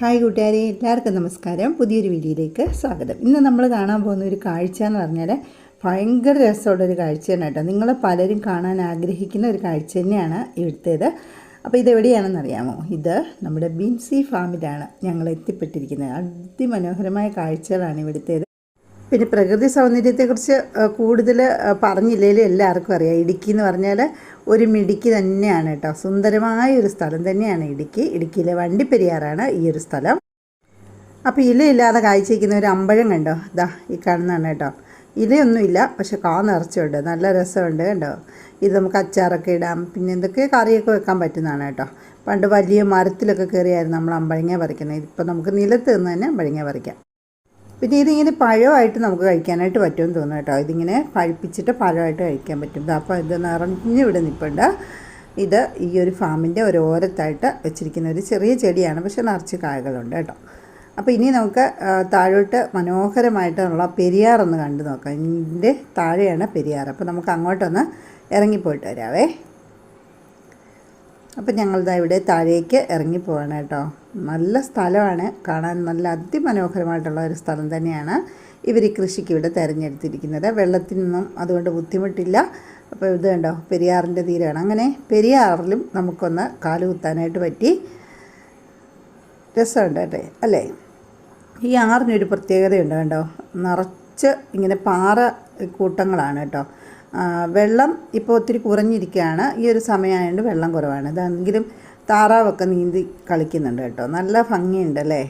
Hi കൂട്ടുകാരെ എല്ലാവർക്കും നമസ്കാരം. പുതിയൊരു വീഡിയോയിലേക്ക് സ്വാഗതം. ഇന്ന് നമ്മൾ കാണാൻ പോകുന്ന ഒരു കാഴ്ച എന്ന് പറഞ്ഞാൽ ഭയങ്കര രസമുള്ളൊരു കാഴ്ചയാണ് കേട്ടോ. നിങ്ങൾ പലരും കാണാൻ ആഗ്രഹിക്കുന്ന ഒരു കാഴ്ച തന്നെയാണ് ഇവിടുത്തേത്. അപ്പോൾ ഇതെവിടെയാണെന്ന് അറിയാമോ? ഇത് നമ്മുടെ ബിൻസി ഫാമിലാണ് ഞങ്ങൾ എത്തിപ്പെട്ടിരിക്കുന്നത്. അതിമനോഹരമായ കാഴ്ചകളാണ് ഇവിടുത്തേത്. പിന്നെ പ്രകൃതി സൗന്ദര്യത്തെക്കുറിച്ച് കൂടുതൽ പറഞ്ഞില്ലേലും എല്ലാവർക്കും അറിയാം. ഇടുക്കി എന്ന് പറഞ്ഞാൽ ഒരു മിടുക്കി തന്നെയാണ് കേട്ടോ. സുന്ദരമായ ഒരു സ്ഥലം തന്നെയാണ് ഇടുക്കി. ഇടുക്കിയിലെ വണ്ടിപ്പെരിയാറാണ് ഈ ഒരു സ്ഥലം. അപ്പോൾ ഇലയില്ലാതെ കായ്ച്ചിരിക്കുന്ന ഒരു അമ്പഴം കണ്ടോ? ഇതാ ഈ കാണുന്നതാണ് കേട്ടോ. ഇലയൊന്നുമില്ല പക്ഷെ കാ നിറച്ചുണ്ട്. നല്ല രസമുണ്ട് കണ്ടോ? ഇത് നമുക്ക് അച്ചാറൊക്കെ ഇടാം. പിന്നെ എന്തൊക്കെ കറിയൊക്കെ വെക്കാൻ പറ്റുന്നതാണ് കേട്ടോ. പണ്ട് വലിയ മരത്തിലൊക്കെ കയറിയായിരുന്നു നമ്മൾ അമ്പഴങ്ങ പറിക്കുന്നത്. ഇപ്പം നമുക്ക് നിലത്ത് നിന്ന് തന്നെ അമ്പഴങ്ങ പറിക്കാം. പിന്നെ ഇതിങ്ങനെ പഴമായിട്ട് നമുക്ക് കഴിക്കാനായിട്ട് പറ്റുമെന്ന് തോന്നുന്നു കേട്ടോ. ഇതിങ്ങനെ പഴുപ്പിച്ചിട്ട് പഴമായിട്ട് കഴിക്കാൻ പറ്റും. അപ്പോൾ ഇത് നിറഞ്ഞ് ഇവിടെ നിൽപ്പുണ്ട് ഇത് ഈ ഒരു ഫാമിന്റെ ഒരു ഓരത്തായിട്ട് വെച്ചിരിക്കുന്ന ഒരു ചെറിയ ചെടിയാണ്. പക്ഷെ നിറച്ച് കായകളുണ്ട് കേട്ടോ. അപ്പോൾ ഇനി നമുക്ക് താഴോട്ട് മനോഹരമായിട്ടുള്ള പെരിയാർ ഒന്ന് കണ്ടു നോക്കാം. ഇതിന്റെ താഴെയാണ് പെരിയാർ. അപ്പോൾ നമുക്ക് അങ്ങോട്ടൊന്ന് ഇറങ്ങിപ്പോയിട്ട് വരാവേ. അപ്പം ഞങ്ങളിതാ ഇവിടെ താഴേക്ക് ഇറങ്ങി പോവാണ് കേട്ടോ. നല്ല സ്ഥലമാണ്. കാണാൻ നല്ല അതിമനോഹരമായിട്ടുള്ള ഒരു സ്ഥലം തന്നെയാണ് ഇവർ ഈ കൃഷിക്ക് ഇവിടെ തിരഞ്ഞെടുത്തിരിക്കുന്നത്. വെള്ളത്തിനൊന്നും അതുകൊണ്ട് ബുദ്ധിമുട്ടില്ല. അപ്പോൾ ഇത് കണ്ടോ പെരിയാറിന്റെ തീരമാണ് അങ്ങനെ പെരിയാറിലും നമുക്കൊന്ന് കാലുകുത്താനായിട്ട് പറ്റി. രസമുണ്ട് കേട്ടെ അല്ലേ? ഈ ആറിനൊരു പ്രത്യേകതയുണ്ട് കണ്ടോ. നിറച്ച് ഇങ്ങനെ പാറ കൂട്ടങ്ങളാണ് കേട്ടോ. വെള്ളം ഇപ്പോൾ ഒത്തിരി കുറഞ്ഞിരിക്കുകയാണ് ഈ ഒരു സമയമായതുകൊണ്ട് വെള്ളം കുറവാണ്. ഇതെങ്കിലും താറാവൊക്കെ നീന്തി കളിക്കുന്നുണ്ട് കേട്ടോ. നല്ല ഭംഗിയുണ്ട് അല്ലേ?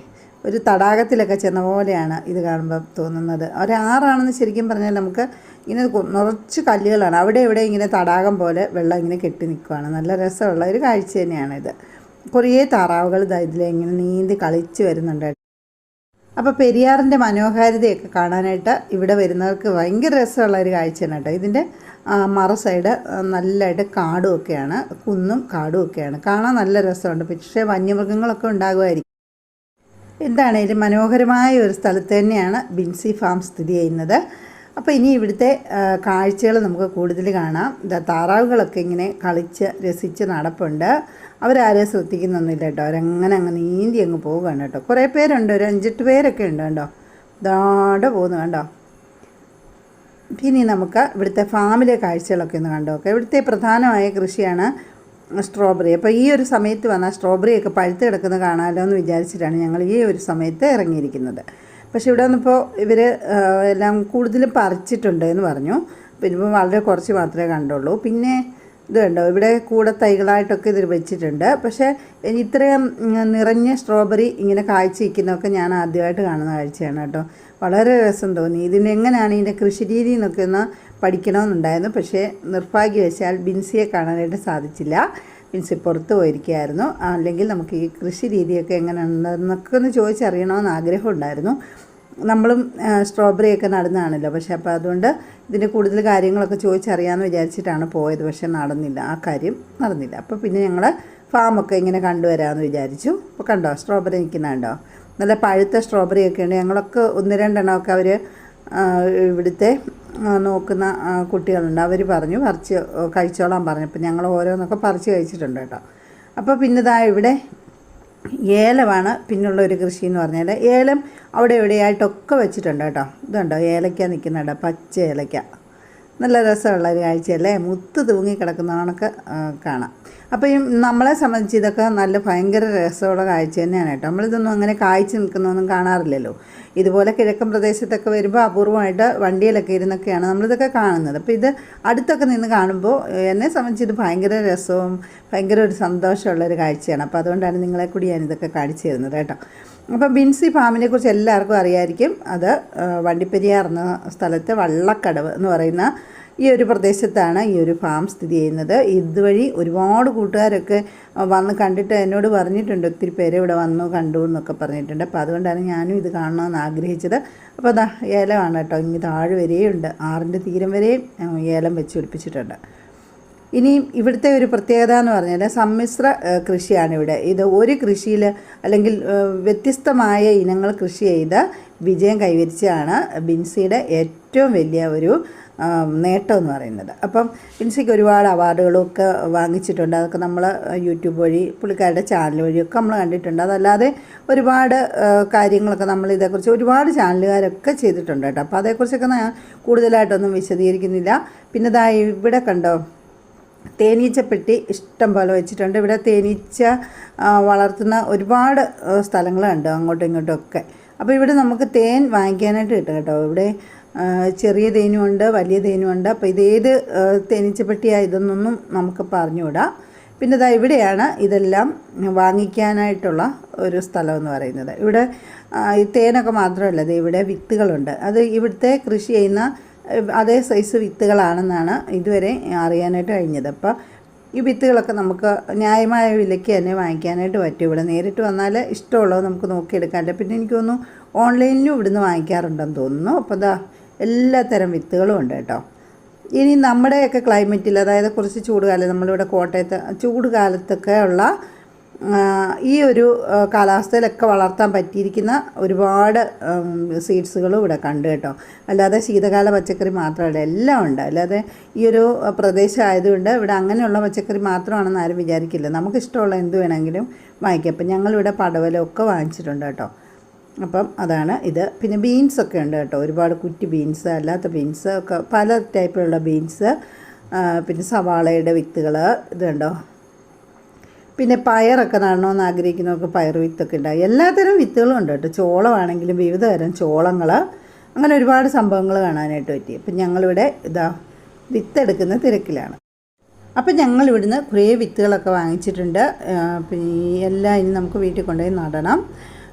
ഒരു തടാകത്തിലൊക്കെ ചെന്ന പോലെയാണ് ഇത് കാണുമ്പോൾ തോന്നുന്നത്. ഒരാറാണെന്ന് ശരിക്കും പറഞ്ഞാൽ നമുക്ക് ഇങ്ങനെ നിറച്ച് കല്ലുകളാണ്. അവിടെ ഇവിടെ ഇങ്ങനെ തടാകം പോലെ വെള്ളം ഇങ്ങനെ കെട്ടി നിൽക്കുകയാണ് നല്ല രസമുള്ള ഒരു കാഴ്ച തന്നെയാണിത്. കുറേ താറാവുകൾ ഇതാ ഇതിലെ ഇങ്ങനെ നീന്തി കളിച്ച് വരുന്നുണ്ട് അപ്പോൾ പെരിയാറിന്റെ മനോഹാരിതയൊക്കെ കാണാനായിട്ട് ഇവിടെ വരുന്നവർക്ക് ഭയങ്കര രസമുള്ള ഒരു കാഴ്ചയാണ് കേട്ടോ. ഇതിന്റെ മറ സൈഡ് നല്ലതായിട്ട് കാടും ഒക്കെയാണ്. കുന്നും കാടും ഒക്കെയാണ്. കാണാൻ നല്ല രസമുണ്ട്. പക്ഷേ വന്യമൃഗങ്ങളൊക്കെ ഉണ്ടാകുമായിരിക്കും. എന്താണേലും മനോഹരമായ ഒരു സ്ഥലത്ത് തന്നെയാണ് ബിൻസി ഫാം സ്ഥിതി ചെയ്യുന്നത്. അപ്പോൾ ഇനി ഇവിടുത്തെ കാഴ്ചകൾ നമുക്ക് കൂടുതൽ കാണാം. താറാവുകളൊക്കെ ഇങ്ങനെ കളിച്ച് രസിച്ച് നടപ്പുണ്ട്. അവരാരെയും ശ്രദ്ധിക്കുന്നൊന്നുമില്ല കേട്ടോ. അവരങ്ങനെ അങ്ങ് നീന്തി അങ്ങ് പോവുകയാണ് കേട്ടോ. കുറേ പേരുണ്ട്. ഒരു അഞ്ചെട്ട് പേരൊക്കെ ഉണ്ട് കേട്ടോ ദാടെ പോകുന്നു കണ്ടോ? പിന്നെ നമുക്ക് ഇവിടുത്തെ ഫാമിലെ കാഴ്ചകളൊക്കെ ഒന്ന് കണ്ടു നോക്കാം. ഇവിടുത്തെ പ്രധാനമായ കൃഷിയാണ് സ്ട്രോബെറി. അപ്പോൾ ഈ ഒരു സമയത്ത് വന്നാൽ സ്ട്രോബെറിയൊക്കെ പഴുത്ത് കിടക്കുന്നത് കാണാമല്ലോ എന്ന് വിചാരിച്ചിട്ടാണ് ഞങ്ങൾ ഈ ഒരു സമയത്ത് ഇറങ്ങിയിരിക്കുന്നത്. പക്ഷേ ഇവിടെ വന്നപ്പോൾ ഇവർ എല്ലാം കൂടുതലും പറിച്ചിട്ടുണ്ട് എന്ന് പറഞ്ഞു. പിന്നെ വളരെ കുറച്ച് മാത്രമേ കണ്ടുള്ളൂ. പിന്നെ ഇത് കണ്ടോ ഇവിടെ കൂടെ തൈകളായിട്ടൊക്കെ ഇതിൽ വെച്ചിട്ടുണ്ട്. പക്ഷേ ഇത്രയും നിറഞ്ഞ സ്ട്രോബെറി ഇങ്ങനെ കാഴ്ച വയ്ക്കുന്നതൊക്കെ ഞാൻ ആദ്യമായിട്ട് കാണുന്ന കാഴ്ചയാണ് കേട്ടോ. വളരെ രസം തോന്നി. ഇതിന് എങ്ങനെയാണ് ഇതിന്റെ കൃഷി രീതി എന്നൊക്കെ ഒന്ന് പഠിക്കണമെന്നുണ്ടായിരുന്നു. പക്ഷേ നിർഭാഗ്യവശാൽ ബിൻസിയെ കാണാനായിട്ട് സാധിച്ചില്ല. ബിൻസി പുറത്ത് പോയിരിക്കുകയായിരുന്നു. അല്ലെങ്കിൽ നമുക്ക് ഈ കൃഷി രീതിയൊക്കെ എങ്ങനെയുണ്ടെന്നൊക്കെ ഒന്ന് ചോദിച്ചറിയണമെന്ന് ആഗ്രഹം ഉണ്ടായിരുന്നു നമ്മളും സ്ട്രോബെറി ഒക്കെ നടന്നതാണല്ലോ. പക്ഷേ അപ്പോൾ അതുകൊണ്ട് ഇതിന്റെ കൂടുതൽ കാര്യങ്ങളൊക്കെ ചോദിച്ചറിയാമെന്ന് വിചാരിച്ചിട്ടാണ് പോയത്. പക്ഷേ നടന്നില്ല. ആ കാര്യം നടന്നില്ല. അപ്പോൾ പിന്നെ ഞങ്ങൾ ഫാമൊക്കെ ഇങ്ങനെ കണ്ടുവരാമെന്ന് വിചാരിച്ചു. അപ്പോൾ കണ്ടോ സ്ട്രോബെറി നിൽക്കുന്നുണ്ടോ നല്ല പഴുത്ത സ്ട്രോബെറി ഒക്കെ ഉണ്ട് ഞങ്ങളൊക്കെ ഒന്ന് രണ്ടെണ്ണമൊക്കെ അവർ ഇവിടുത്തെ നോക്കുന്ന കുട്ടികളുണ്ട്. അവർ പറഞ്ഞു പറിച്ച് കഴിച്ചോളാൻ പറഞ്ഞു. അപ്പോൾ ഞങ്ങൾ ഓരോന്നൊക്കെ പറിച്ച് കഴിച്ചിട്ടുണ്ട് കേട്ടോ. അപ്പോൾ പിന്നെ ഇതാ ഇവിടെ ഏലമാണ് പിന്നുള്ള ഒരു കൃഷി എന്ന് പറഞ്ഞാൽ ഏലം അവിടെ എവിടെയായിട്ടൊക്കെ വെച്ചിട്ടുണ്ട് കേട്ടോ. ഇതുണ്ടോ? ഏലക്ക നിൽക്കുന്നുണ്ട് പച്ച ഏലക്ക നല്ല രസമുള്ള ഒരു കാഴ്ചയല്ലേ? മുത്ത് തൂങ്ങി കിടക്കുന്ന കണക്ക് കാണാം. അപ്പോൾ ഈ നമ്മളെ സംബന്ധിച്ച് ഇതൊക്കെ നല്ല ഭയങ്കര രസമുള്ള കാഴ്ച തന്നെയാണ് കേട്ടോ. നമ്മളിതൊന്നും അങ്ങനെ കാഴ്ച നിൽക്കുന്നൊന്നും കാണാറില്ലല്ലോ. ഇതുപോലെ കിഴക്കൻ പ്രദേശത്തൊക്കെ വരുമ്പോൾ അപൂർവമായിട്ട് വണ്ടിയിലൊക്കെ ഇരുന്നൊക്കെയാണ് നമ്മളിതൊക്കെ കാണുന്നത്. അപ്പോൾ ഇത് അടുത്തൊക്കെ നിന്ന് കാണുമ്പോൾ എന്നെ സംബന്ധിച്ച് ഇത് ഭയങ്കര രസവും ഭയങ്കര ഒരു സന്തോഷമുള്ളൊരു കാഴ്ചയാണ്. അപ്പോൾ അതുകൊണ്ടാണ് നിങ്ങളെ കൂടി ഞാൻ ഇതൊക്കെ കാണിച്ചു തരുന്നത് കേട്ടോ. അപ്പോൾ ബിൻസി ഫാമിനെ കുറിച്ച് എല്ലാവർക്കും അറിയായിരിക്കും. അത് വണ്ടിപ്പെരിയാർ എന്ന സ്ഥലത്തെ വള്ളക്കടവ് എന്ന് പറയുന്ന ഈ ഒരു പ്രദേശത്താണ് ഈ ഒരു ഫാം സ്ഥിതി ചെയ്യുന്നത്. ഇതുവഴി ഒരുപാട് കൂട്ടുകാരൊക്കെ വന്ന് കണ്ടിട്ട് എന്നോട് പറഞ്ഞിട്ടുണ്ട്. ഒത്തിരി പേര് ഇവിടെ വന്നു കണ്ടു എന്നൊക്കെ പറഞ്ഞിട്ടുണ്ട്. അപ്പോൾ അതുകൊണ്ടാണ് ഞാനും ഇത് കാണണമെന്ന് ആഗ്രഹിച്ചത്. അപ്പോൾ അതാ ഏലമാണ് കേട്ടോ. ഇനി താഴെ വരെയുണ്ട്. ആറിന്റെ തീരം വരെയും ഏലം വെച്ച് പിടിപ്പിച്ചിട്ടുണ്ട്. ഇനിയും ഇവിടുത്തെ ഒരു പ്രത്യേകത എന്ന് പറഞ്ഞാൽ സമ്മിശ്ര കൃഷിയാണ് ഇവിടെ. ഇത് ഒരു കൃഷിയിൽ അല്ലെങ്കിൽ വ്യത്യസ്തമായ ഇനങ്ങൾ കൃഷി ചെയ്ത് വിജയം കൈവരിച്ചാണ് ബിൻസിയുടെ ഏറ്റവും വലിയ ഒരു നേട്ടം എന്ന് പറയുന്നത്. അപ്പം ഇൻസിക്ക് ഒരുപാട് അവാർഡുകളൊക്കെ വാങ്ങിച്ചിട്ടുണ്ട്. അതൊക്കെ നമ്മൾ യൂട്യൂബ് വഴി പുള്ളിക്കാരുടെ ചാനൽ വഴിയൊക്കെ നമ്മൾ കണ്ടിട്ടുണ്ട്. അതല്ലാതെ ഒരുപാട് കാര്യങ്ങളൊക്കെ നമ്മൾ ഇതേക്കുറിച്ച് ഒരുപാട് ചാനലുകാരൊക്കെ ചെയ്തിട്ടുണ്ട് കേട്ടോ. അപ്പോൾ അതേക്കുറിച്ചൊക്കെ ഞാൻ കൂടുതലായിട്ടൊന്നും വിശദീകരിക്കുന്നില്ല. പിന്നെ ഇതാ ഇവിടെ കണ്ടോ? തേനീച്ചപ്പെട്ടി ഇഷ്ടം പോലെ വെച്ചിട്ടുണ്ട്. ഇവിടെ തേനീച്ച വളർത്തുന്ന ഒരുപാട് സ്ഥലങ്ങളുണ്ട് അങ്ങോട്ടും ഇങ്ങോട്ടും ഒക്കെ. അപ്പോൾ ഇവിടെ നമുക്ക് തേൻ വാങ്ങിക്കാനായിട്ട് കിട്ടും കേട്ടോ. ഇവിടെ ചെറിയ തേനും ഉണ്ട് വലിയ തേനും ഉണ്ട് അപ്പോൾ ഇതേത് തേനീച്ചപ്പെട്ടിയാണ് ഇതെന്നൊന്നും നമുക്ക് പറഞ്ഞുകൂടാ പിന്നെ ഇതാ ഇവിടെയാണ് ഇതെല്ലാം വാങ്ങിക്കാനായിട്ടുള്ള ഒരു സ്ഥലം എന്ന് പറയുന്നത്. ഇവിടെ ഈ തേനൊക്കെ മാത്രമല്ല ഇത് ഇവിടെ വിത്തുകളുണ്ട്. അത് ഇവിടുത്തെ കൃഷി ചെയ്യുന്ന അതേ സൈസ് വിത്തുകളാണെന്നാണ് ഇതുവരെ അറിയാനായിട്ട് കഴിഞ്ഞത്. അപ്പോൾ ഈ വിത്തുകളൊക്കെ നമുക്ക് ന്യായമായ വിലയ്ക്ക് തന്നെ വാങ്ങിക്കാനായിട്ട് പറ്റും. ഇവിടെ നേരിട്ട് വന്നാൽ ഇഷ്ടമുള്ളത് നമുക്ക് നോക്കിയെടുക്കാമല്ലോ. പിന്നെ എനിക്ക് തോന്നുന്നു ഓൺലൈനിലും ഇവിടുന്ന് വാങ്ങിക്കാറുണ്ടെന്ന് തോന്നുന്നു. അപ്പോൾ ദാ എല്ലാ തരം വിത്തുകളും ഉണ്ട് കേട്ടോ. ഇനി നമ്മുടെയൊക്കെ ക്ലൈമറ്റിൽ അതായത് കുറച്ച് ചൂടുകാലം നമ്മളിവിടെ കോട്ടയത്ത് ചൂട് കാലത്തൊക്കെ ഉള്ള ഈ ഒരു കാലാവസ്ഥയിലൊക്കെ വളർത്താൻ പറ്റിയിരിക്കുന്ന ഒരുപാട് സീഡ്സുകളും ഇവിടെ കണ്ടു കേട്ടോ. അല്ലാതെ ശീതകാല പച്ചക്കറി മാത്രമല്ല എല്ലാം ഉണ്ട്. അല്ലാതെ ഈ ഒരു പ്രദേശം ആയതുകൊണ്ട് ഇവിടെ അങ്ങനെയുള്ള പച്ചക്കറി മാത്രമാണെന്ന് ആരും വിചാരിക്കില്ല. നമുക്കിഷ്ടമുള്ള എന്ത് വേണമെങ്കിലും വാങ്ങിക്കാം. അപ്പം ഞങ്ങളിവിടെ പടവലൊക്കെ വാങ്ങിച്ചിട്ടുണ്ട് കേട്ടോ. അപ്പം അതാണ് ഇത്. പിന്നെ ബീൻസ് ഒക്കെ ഉണ്ട് കേട്ടോ. ഒരുപാട് കുറ്റി ബീൻസ് അല്ലാത്ത ബീൻസ് ഒക്കെ പല ടൈപ്പിലുള്ള ബീൻസ് പിന്നെ സവാളയുടെ വിത്തുകൾ ഇതുണ്ടോ? പിന്നെ പയറൊക്കെ നടണമെന്ന് ആഗ്രഹിക്കുന്നവർക്ക് പയർ വിത്തൊക്കെ ഉണ്ടാകും എല്ലാത്തരം വിത്തുകളും ഉണ്ട് കേട്ടോ. ചോളമാണെങ്കിലും വിവിധ തരം ചോളങ്ങൾ അങ്ങനെ ഒരുപാട് സംഭവങ്ങൾ കാണാനായിട്ട് പറ്റി. അപ്പം ഞങ്ങളിവിടെ ഇതാ വിത്തെടുക്കുന്ന തിരക്കിലാണ്. അപ്പം ഞങ്ങൾ ഇവിടുന്ന് കുറേ വിത്തുകളൊക്കെ വാങ്ങിച്ചിട്ടുണ്ട്. പിന്നെ എല്ലാം ഇനി നമുക്ക് വീട്ടിൽ കൊണ്ടുപോയി നടണം.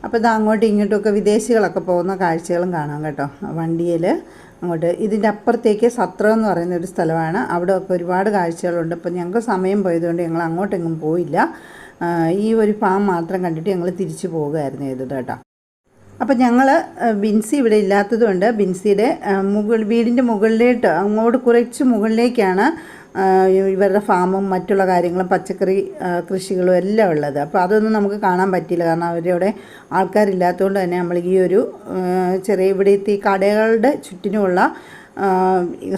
അപ്പോൾ ഇത് അങ്ങോട്ടും ഇങ്ങോട്ടുമൊക്കെ വിദേശികളൊക്കെ പോകുന്ന കാഴ്ചകളും കാണാം കേട്ടോ. വണ്ടിയിൽ അങ്ങോട്ട്. ഇതിന്റെ അപ്പുറത്തേക്ക് സത്രം എന്ന് പറയുന്ന ഒരു സ്ഥലമാണ്. അവിടെ ഒക്കെ ഒരുപാട് കാഴ്ചകളുണ്ട്. അപ്പോൾ ഞങ്ങൾക്ക് സമയം പോയതുകൊണ്ട് ഞങ്ങൾ അങ്ങോട്ടെങ്ങും പോയില്ല. ഈ ഒരു ഫാം മാത്രം കണ്ടിട്ട് ഞങ്ങൾ തിരിച്ചു പോവുകയായിരുന്നു ചെയ്തത് കേട്ടോ. അപ്പം ഞങ്ങൾ ബിൻസി ഇവിടെ ഇല്ലാത്തതുകൊണ്ട് ബിൻസിയുടെ മുകൾ വീടിന്റെ മുകളിലേട്ട് അങ്ങോട്ട് കുറച്ച് മുകളിലേക്കാണ് ഇവരുടെ ഫാമും മറ്റുള്ള കാര്യങ്ങളും പച്ചക്കറി കൃഷികളും എല്ലാം ഉള്ളത്. അപ്പോൾ അതൊന്നും നമുക്ക് കാണാൻ പറ്റില്ല കാരണം അവരവിടെ ആൾക്കാരില്ലാത്തതുകൊണ്ട് തന്നെ നമ്മൾ ഈ ഒരു ചെറിയ ഇവിടുത്തെ ഈ കടകളുടെ ചുറ്റിനുമുള്ള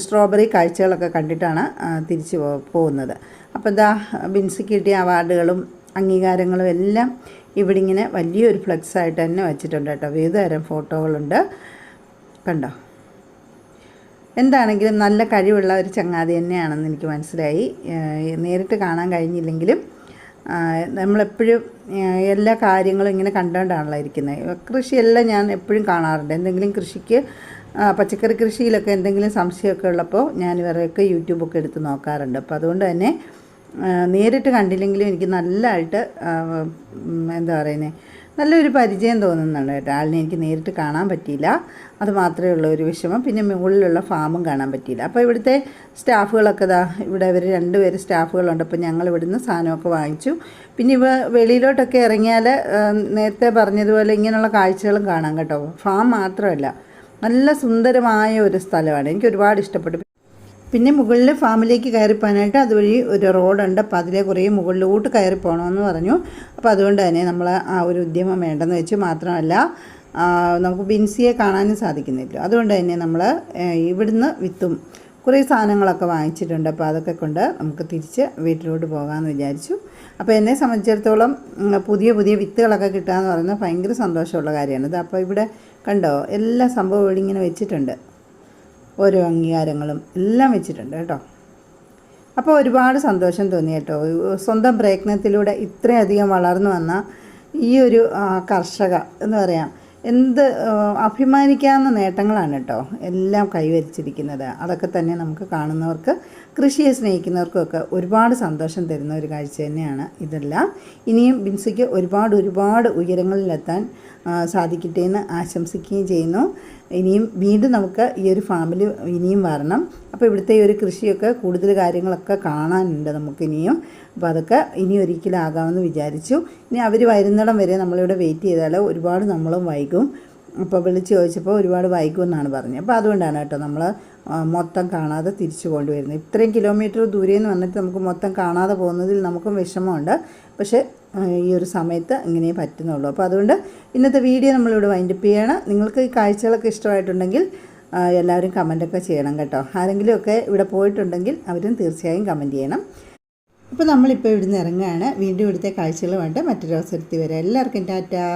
സ്ട്രോബെറി കാഴ്ചകളൊക്കെ കണ്ടിട്ടാണ് തിരിച്ചു പോകുന്നത്. അപ്പോൾ എന്താ ബിൻസിക്ക് കിട്ടിയ അവാർഡുകളും അംഗീകാരങ്ങളും എല്ലാം ഇവിടെ ഇങ്ങനെ വലിയൊരു ഫ്ലെക്സായിട്ട് തന്നെ വെച്ചിട്ടുണ്ട് കേട്ടോ. വിവിധ തരം ഫോട്ടോകളുണ്ട്. കണ്ടോ? എന്താണെങ്കിലും നല്ല കഴിവുള്ള ഒരു ചങ്ങാതി തന്നെയാണെന്ന് എനിക്ക് മനസ്സിലായി. നേരിട്ട് കാണാൻ കഴിഞ്ഞില്ലെങ്കിലും നമ്മളെപ്പോഴും എല്ലാ കാര്യങ്ങളും ഇങ്ങനെ കണ്ടുകൊണ്ടാണല്ലോ ഇരിക്കുന്നത്. കൃഷിയെല്ലാം ഞാൻ എപ്പോഴും കാണാറുണ്ട്. എന്തെങ്കിലും കൃഷിക്ക് പച്ചക്കറി കൃഷിയിലൊക്കെ എന്തെങ്കിലും സംശയമൊക്കെ ഉള്ളപ്പോൾ ഞാൻ ഇവരെയൊക്കെ യൂട്യൂബൊക്കെ എടുത്ത് നോക്കാറുണ്ട്. അപ്പോൾ അതുകൊണ്ട് തന്നെ നേരിട്ട് കണ്ടില്ലെങ്കിലും എനിക്ക് നല്ലതായിട്ട് എന്താ പറയുന്നത് നല്ലൊരു പരിചയം തോന്നുന്നുണ്ട് കേട്ടോ. ആളിനെ എനിക്ക് നേരിട്ട് കാണാൻ പറ്റിയില്ല. അത് മാത്രമേ ഉള്ളൂ ഒരു വിഷമം. പിന്നെ മുകളിലുള്ള ഫാമും കാണാൻ പറ്റിയില്ല. അപ്പോൾ ഇവിടുത്തെ സ്റ്റാഫുകളൊക്കെ ഇതാ ഇവിടെ ഇവർ രണ്ടുപേര് സ്റ്റാഫുകളുണ്ട്. അപ്പോൾ ഞങ്ങൾ ഇവിടുന്ന് സാധനമൊക്കെ വാങ്ങിച്ചു. പിന്നെ ഇവ വെളിയിലോട്ടൊക്കെ ഇറങ്ങിയാൽ നേരത്തെ പറഞ്ഞതുപോലെ ഇങ്ങനെയുള്ള കാഴ്ചകളും കാണാം കേട്ടോ. ഫാം മാത്രമല്ല നല്ല സുന്ദരമായ ഒരു സ്ഥലമാണ്. എനിക്ക് ഒരുപാട് ഇഷ്ടപ്പെട്ടു. പിന്നെ മുകളിലെ ഫാമിലേക്ക് കയറിപ്പോകാനായിട്ട് അതുവഴി ഒരു റോഡുണ്ട്. അപ്പോൾ അതിലെ കുറേ മുകളിലോട്ട് കയറി പോകണമെന്ന് പറഞ്ഞു. അപ്പോൾ അതുകൊണ്ട് തന്നെ നമ്മൾ ആ ഒരു ഉദ്യമം വേണ്ടെന്ന് വെച്ച് മാത്രമല്ല നമുക്ക് ബിൻസിയെ കാണാനും സാധിക്കുന്നില്ല. അതുകൊണ്ട് തന്നെ നമ്മൾ ഇവിടുന്ന് വിത്തും കുറേ സാധനങ്ങളൊക്കെ വാങ്ങിച്ചിട്ടുണ്ട്. അപ്പോൾ അതൊക്കെ കൊണ്ട് നമുക്ക് തിരിച്ച് വീട്ടിലോട്ട് പോകാമെന്ന് വിചാരിച്ചു. അപ്പോൾ എന്നെ സംബന്ധിച്ചിടത്തോളം പുതിയ പുതിയ വിത്തുകളൊക്കെ കിട്ടുക എന്ന് പറയുന്നത് ഭയങ്കര സന്തോഷമുള്ള കാര്യമാണ്. ഇത് അപ്പോൾ ഇവിടെ കണ്ടോ? എല്ലാ സംഭവവും ഇവിടെ ഇങ്ങനെ വെച്ചിട്ടുണ്ട്. ഓരോ അംഗീകാരങ്ങളും എല്ലാം വെച്ചിട്ടുണ്ട് കേട്ടോ. അപ്പോൾ ഒരുപാട് സന്തോഷം തോന്നി കേട്ടോ. സ്വന്തം പ്രയത്നത്തിലൂടെ ഇത്രയധികം വളർന്നു വന്ന ഈ ഒരു കർഷക എന്ന് പറയാം. എന്ത് അഭിമാനിക്കാവുന്ന നേട്ടങ്ങളാണ് കേട്ടോ എല്ലാം കൈവരിച്ചിരിക്കുന്നത്. അതൊക്കെ തന്നെ നമുക്ക് കാണുന്നവർക്ക് കൃഷിയെ സ്നേഹിക്കുന്നവർക്കൊക്കെ ഒരുപാട് സന്തോഷം തരുന്ന ഒരു കാഴ്ച തന്നെയാണ് ഇതെല്ലാം. ഇനിയും ബിൻസിക്ക് ഒരുപാട് ഒരുപാട് ഉയരങ്ങളിലെത്താൻ സാധിക്കട്ടെ എന്ന് ആശംസിക്കുകയും ചെയ്യുന്നു. ഇനിയും വീണ്ടും നമുക്ക് ഈ ഒരു ഫാമിൽ ഇനിയും വരണം. അപ്പോൾ ഇവിടുത്തെ ഈ ഒരു കൃഷിയൊക്കെ കൂടുതൽ കാര്യങ്ങളൊക്കെ കാണാനുണ്ട് നമുക്ക് ഇനിയും. അപ്പോൾ അതൊക്കെ ഇനി ഒരിക്കലാകാമെന്ന് വിചാരിച്ചു. ഇനി അവർ വരുന്നിടം വരെ നമ്മളിവിടെ വെയിറ്റ് ചെയ്താൽ ഒരുപാട് നമ്മളും വൈകും. അപ്പോൾ വിളിച്ച് ചോദിച്ചപ്പോൾ ഒരുപാട് വൈകും എന്നാണ് പറഞ്ഞത്. അപ്പോൾ അതുകൊണ്ടാണ് കേട്ടോ നമ്മൾ മൊത്തം കാണാതെ തിരിച്ചു കൊണ്ടുവരുന്നത്. ഇത്രയും കിലോമീറ്റർ ദൂരെ നിന്ന് വന്നിട്ട് നമുക്ക് മൊത്തം കാണാതെ പോകുന്നതിൽ നമുക്കും വിഷമമുണ്ട്. പക്ഷേ ഈ ഒരു സമയത്ത് ഇങ്ങനെ പറ്റുന്നുള്ളൂ. അപ്പോൾ അതുകൊണ്ട് ഇന്നത്തെ വീഡിയോ നമ്മളിവിടെ വൈൻഡപ്പ് ചെയ്യണം. നിങ്ങൾക്ക് ഈ കാഴ്ചകളൊക്കെ ഇഷ്ടമായിട്ടുണ്ടെങ്കിൽ എല്ലാവരും കമന്റൊക്കെ ചെയ്യണം കേട്ടോ. ആരെങ്കിലുമൊക്കെ ഇവിടെ പോയിട്ടുണ്ടെങ്കിൽ അവരും തീർച്ചയായും കമന്റ് ചെയ്യണം. അപ്പോൾ നമ്മളിപ്പോൾ ഇവിടുന്ന് ഇറങ്ങുകയാണ്. വീണ്ടും ഇവിടുത്തെ കാഴ്ചകളുമായിട്ട് മറ്റൊരു അവസരത്തിൽ വരാം. എല്ലാവർക്കും ടാറ്റാ.